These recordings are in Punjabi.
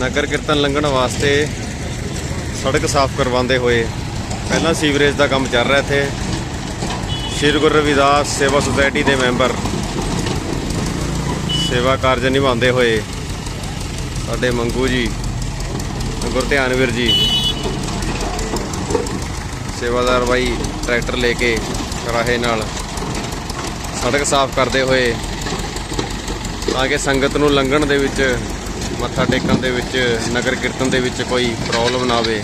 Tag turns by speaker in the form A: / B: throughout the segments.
A: ਨਗਰ ਕੀਰਤਨ ਲੰਘਣ ਵਾਸਤੇ ਸੜਕ ਸਾਫ਼ ਕਰਵਾਉਂਦੇ ਹੋਏ ਪਹਿਲਾਂ ਸੀਵਰੇਜ ਦਾ ਕੰਮ ਚੱਲ ਰਿਹਾ ਇੱਥੇ। ਸ਼੍ਰੀ ਗੁਰੂ ਰਵਿਦਾਸ ਸੇਵਾ ਸੁਸਾਇਟੀ ਦੇ ਮੈਂਬਰ ਸੇਵਾ ਕਾਰਜ ਨਿਭਾਉਂਦੇ ਹੋਏ ਸਾਡੇ ਮੰਗੂ ਜੀ ਗੁਰਧਿਆਨਵੀਰ ਜੀ, ਸੇਵਾਦਾਰ ਬਾਈ ਟਰੈਕਟਰ ਲੈ ਕੇ ਰਾਹੇ ਨਾਲ ਸੜਕ ਸਾਫ਼ ਕਰਦੇ ਹੋਏ ਤਾਂ ਕਿ ਸੰਗਤ ਨੂੰ ਲੰਘਣ ਦੇ ਵਿੱਚ ਮੱਥਾ ਟੇਕਣ ਦੇ ਵਿੱਚ, ਨਗਰ ਕੀਰਤਨ ਦੇ ਵਿੱਚ ਕੋਈ ਪ੍ਰੋਬਲਮ ਨਾ ਆਵੇ।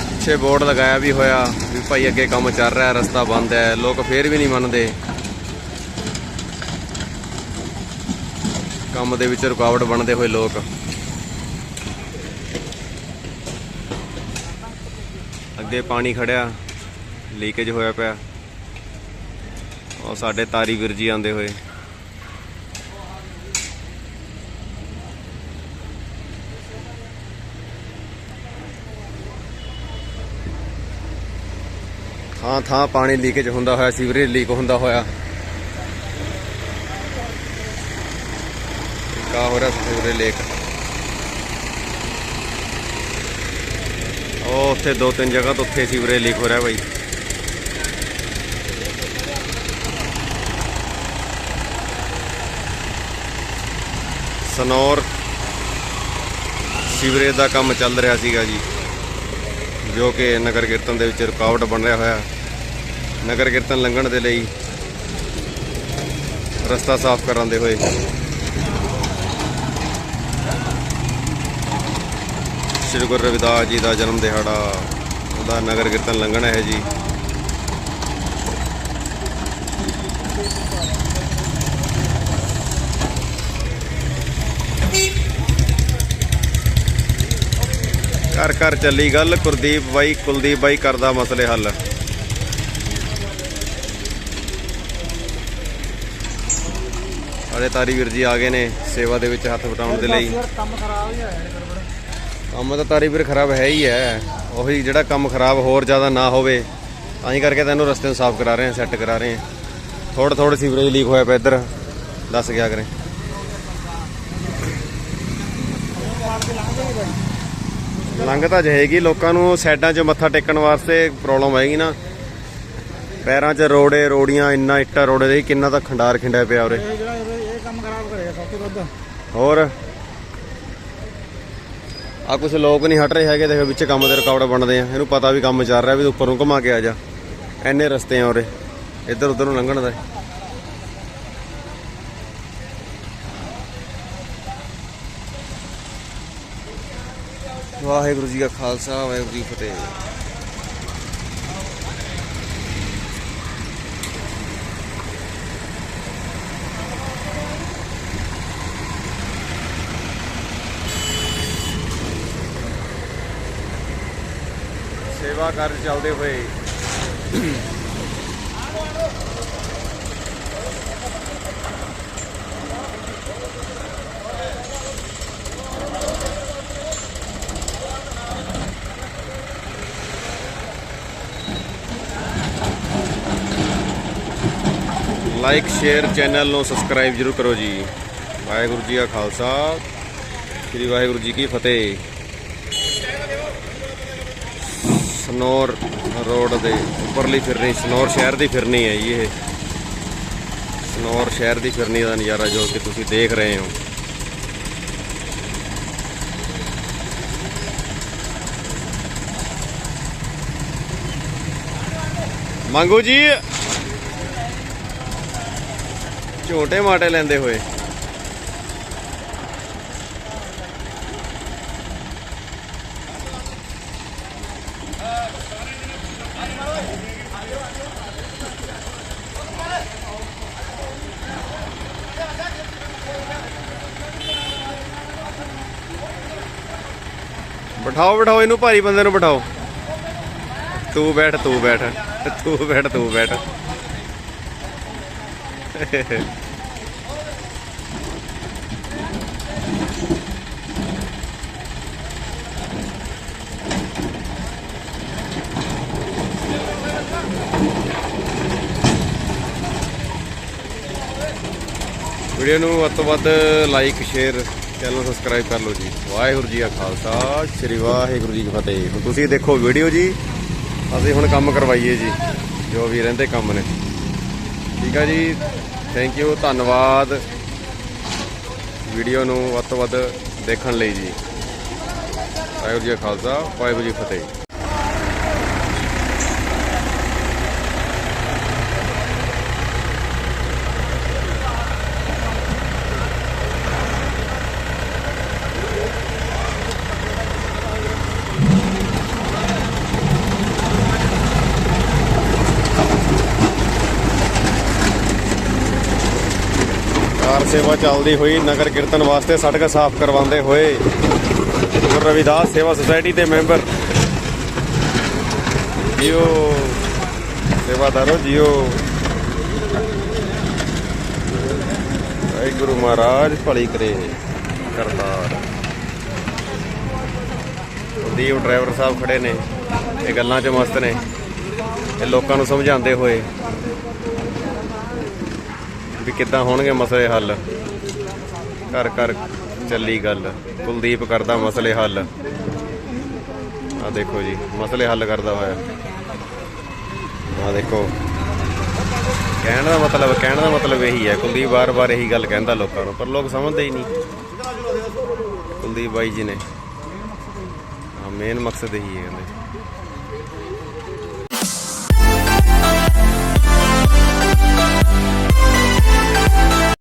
A: ਪਿੱਛੇ ਬੋਰਡ ਲਗਾਇਆ ਵੀ ਹੋਇਆ ਵੀ ਭਾਈ ਅੱਗੇ ਕੰਮ ਚੱਲ ਰਿਹਾ, ਰਸਤਾ ਬੰਦ ਹੈ, ਲੋਕ ਫੇਰ ਵੀ ਨਹੀਂ ਮੰਨਦੇ। ਕੰਮ ਦੇ ਵਿੱਚ ਰੁਕਾਵਟ ਬਣਦੇ ਹੋਏ ਲੋਕ। ਅੱਗੇ ਪਾਣੀ ਖੜਿਆ ਲੀਕੇਜ ਹੋਇਆ ਪਿਆ। ਉਹ ਸਾਡੇ ਤਾਰੀ ਵੀਰ ਜੀ ਆਂਦੇ ਹੋਏ। ਥਾਂ ਥਾਂ ਪਾਣੀ ਲੀਕੇਜ ਹੁੰਦਾ ਹੋਇਆ, ਸੀਵਰੇਜ ਲੀਕ ਹੁੰਦਾ ਹੋਇਆ। ਕਾ ਹੋ ਰਿਹਾ ਸੀਵਰੇਜ ਲੇਕ ਉਹ ਉੱਥੇ ਦੋ ਤਿੰਨ ਜਗ੍ਹਾ ਤੋਂ ਉੱਥੇ ਸੀਵਰੇਜ ਲੀਕ ਹੋ ਰਿਹਾ ਬਾਈ। ਸਨੌਰ ਸੀਵਰੇਜ ਦਾ ਕੰਮ ਚੱਲ ਰਿਹਾ ਸੀਗਾ ਜੀ। ਜੋ ਕਿ ਨਗਰ ਕੀਰਤਨ ਦੇ ਵਿੱਚ ਰੁਕਾਵਟ ਬਣ ਰਿਹਾ ਹੋਇਆ। ਨਗਰ ਕੀਰਤਨ ਲੰਘਣ ਦੇ ਲਈ ਰਸਤਾ ਸਾਫ਼ ਕਰਾਉਂਦੇ ਹੋਏ। ਸ਼੍ਰੀ ਗੁਰੂ ਰਵਿਦਾਸ ਜੀ ਦਾ ਜਨਮ ਦਿਹਾੜਾ, ਉਹਦਾ ਨਗਰ ਕੀਰਤਨ ਲੰਘਣਾ ਹੈ ਜੀ। ਘਰ ਘਰ ਚੱਲੀ ਗੱਲ, ਕੁਲਦੀਪ ਬਾਈ ਕੁਲਦੀਪ ਬਾਈ ਕਰਦਾ ਮਸਲੇ ਹੱਲ। ਸਾਡੇ ਤਾਰੀ ਵੀਰ ਜੀ ਆ ਗਏ ਨੇ ਸੇਵਾ ਦੇ ਵਿੱਚ ਹੱਥ ਵਟਾਉਣ ਦੇ ਲਈ।
B: ਕੰਮ ਖਰਾਬ ਹੀ ਹੋਇਆ
A: ਕੰਮ ਤਾਂ ਤਾਰੀ ਵੀਰ ਖਰਾਬ ਹੈ ਹੀ ਹੈ। ਉਹੀ ਜਿਹੜਾ ਕੰਮ ਖਰਾਬ ਹੋਰ ਜ਼ਿਆਦਾ ਨਾ ਹੋਵੇ, ਤਾਂ ਹੀ ਕਰਕੇ ਤੈਨੂੰ ਰਸਤੇ ਨੂੰ ਸਾਫ਼ ਕਰਾ ਰਹੇ ਹਾਂ, ਸੈੱਟ ਕਰਾ ਰਹੇ ਹਾਂ। ਥੋੜਾ ਥੋੜਾ ਸੀਵਰੇਜ ਲੀਕ ਹੋਇਆ ਪਿਆ ਇੱਧਰ। ਦੱਸ ਗਿਆ ਕਰੇ। ਲੰਘ ਤਾਂ ਜਾਏਗੀ ਲੋਕਾਂ ਨੂੰ ਸਾਈਡਾਂ 'ਚ ਮੱਥਾ ਟੇਕਣ ਵਾਸਤੇ ਪ੍ਰੋਬਲਮ ਆਏਗੀ ਨਾ। ਪੈਰਾਂ 'ਚ ਰੋੜੇ ਰੋੜੀਆਂ ਇੰਨਾ ਇੱਟਾ ਰੋੜੇ ਦੇ ਕਿੰਨਾ ਤਾਂ ਖੰਡਾਰ ਖਿੰਡਿਆ ਪਿਆ ਉਰੇ।
B: ਇਹ ਜਿਹੜਾ ਇਹ ਇਹ ਕੰਮ ਖਰਾਬ ਕਰੇਗਾ ਸਭ ਤੋਂ ਵੱਧ
A: ਹੋਰ? ਆ ਕੁਝ ਲੋਕ ਨਹੀਂ ਹਟ ਰਹੇ ਹੈਗੇ ਦੇਖੋ ਵਿੱਚ ਕੰਮ ਦੇ ਰੁਕਾਵਟ ਬਣਦੇ ਆ। ਇਹਨੂੰ ਪਤਾ ਵੀ ਕੰਮ ਚੱਲ ਰਿਹਾ ਵੀ ਉੱਪਰ ਨੂੰ ਘੁਮਾ ਕੇ ਆ ਜਾ। ਐਨੇ ਰਸਤੇ ਆ ਉਰੇ। ਇੱਧਰ ਉੱਧਰ ਨੂੰ ਲੰਘਣ ਦਾ। ਵਾਹਿਗੁਰੂ ਜੀ ਕਾ ਖਾਲਸਾ ਵਾਹਿਗੁਰੂ ਜੀ ਕੀ ਫਤਿਹ। ਸੇਵਾ ਕਰ ਚੱਲਦੇ ਹੋਏ ਲਾਈਕ, ਸ਼ੇਅਰ ਚੈਨਲ ਨੂੰ ਸਬਸਕ੍ਰਾਈਬ ਜਰੂਰ ਕਰੋ ਜੀ। ਵਾਹਿਗੁਰੂ ਜੀ ਕਾ ਖਾਲਸਾ। ਸ੍ਰੀ ਵਾਹਿਗੁਰੂ ਜੀ ਕੀ ਫਤਿਹ। ਸਨੌਰ ਰੋਡ ਦੇ ਉੱਪਰਲੀ ਫਿਰਨੀ, ਸਨੌਰ ਸ਼ਹਿਰ ਦੀ ਫਿਰਨੀ ਹੈ ਜੀ ਇਹ। ਸਨੌਰ ਸ਼ਹਿਰ ਦੀ ਫਿਰਨੀ ਦਾ ਨਜ਼ਾਰਾ ਜੋ ਕਿ ਤੁਸੀਂ ਦੇਖ ਰਹੇ ਹੋ। ਮੰਗੂ ਜੀ ਝੋਟੇ ਮਾਟੇ ਲੈਂਦੇ ਹੋਏ। ਬਿਠਾਓ ਬਿਠਾਓ, ਇਹਨੂੰ ਭਾਰੀ ਬੰਦੇ ਨੂੰ ਬਿਠਾਓ। ਤੂੰ ਬੈਠ ਤੂੰ ਬੈਠ ਤੂੰ ਬੈਠ ਤੂੰ ਬੈਠ। ਵੀਡੀਓ ਨੂੰ ਵੱਧ ਤੋਂ ਵੱਧ ਲਾਈਕ ਸ਼ੇਅਰ ਚੈਨਲ ਸਬਸਕ੍ਰਾਈਬ ਕਰ ਲਓ ਜੀ। ਵਾਹਿਗੁਰੂ ਜੀ ਕਾ ਖਾਲਸਾ, ਸ੍ਰੀ ਵਾਹਿਗੁਰੂ ਜੀ ਕੀ ਫਤਿਹ। ਹੁਣ ਤੁਸੀਂ ਦੇਖੋ ਵੀਡੀਓ ਜੀ। ਅਸੀਂ ਹੁਣ ਕੰਮ ਕਰਵਾਈਏ ਜੀ, ਜੋ ਵੀ ਰਹਿੰਦੇ ਕੰਮ ਨੇ। ਠੀਕ ਆ ਜੀ। ਥੈਂਕ ਯੂ ਧੰਨਵਾਦ ਵੀਡੀਓ ਨੂੰ ਵੱਧ ਤੋਂ ਵੱਧ ਦੇਖਣ ਲਈ ਜੀ। ਵਾਹਿਗੁਰੂ ਜੀ ਕਾ ਖਾਲਸਾ, ਵਾਹਿਗੁਰੂ ਜੀ ਫਤਿਹ। ਕਾਰ ਸੇਵਾ ਚੱਲਦੀ ਹੋਈ ਨਗਰ ਕੀਰਤਨ ਵਾਸਤੇ ਸੜਕ ਸਾਫ਼ ਕਰਵਾਉਂਦੇ ਹੋਏ ਗੁਰੂ ਰਵਿਦਾਸ ਸੇਵਾ ਸੁਸਾਇਟੀ ਦੇ ਮੈਂਬਰ ਜੀਓ ਸੇਵਾਦਾਰੋ ਜੀਓ। ਗੁਰੂ ਮਹਾਰਾਜ, ਭਲੀ ਕਰੇ ਕਰਤਾਰ। ਦੀਪ ਡਰਾਈਵਰ ਸਾਹਿਬ ਖੜੇ ਨੇ, ਇਹ ਗੱਲਾਂ 'ਚ ਮਸਤ ਨੇ। ਇਹ ਲੋਕਾਂ ਨੂੰ ਸਮਝਾਉਂਦੇ ਹੋਏ ਵੀ ਕਿੱਦਾਂ ਹੋਣਗੇ ਮਸਲੇ ਹੱਲ? ਘਰ ਘਰ ਚੱਲੀ ਗੱਲ। ਕੁਲਦੀਪ ਕਰਦਾ ਮਸਲੇ ਹੱਲ। ਆ ਦੇਖੋ ਜੀ, ਮਸਲੇ ਹੱਲ ਕਰਦਾ ਹੋਇਆ। ਆ ਦੇਖੋ। ਕਹਿਣ ਦਾ ਮਤਲਬ, ਕਹਿਣ ਦਾ ਮਤਲਬ ਇਹੀ ਹੈ, ਕੁਲਦੀਪ ਵਾਰ-ਵਾਰ ਇਹੀ ਗੱਲ ਕਹਿੰਦਾ ਲੋਕਾਂ ਨੂੰ, ਪਰ ਲੋਕ ਸਮਝਦੇ ਹੀ ਨਹੀਂ। ਕੁਲਦੀਪ ਬਾਈ ਜੀ ਨੇ। ਮੇਨ ਮਕਸਦ ਇਹੀ ਹੈ ਕਹਿੰਦੇ।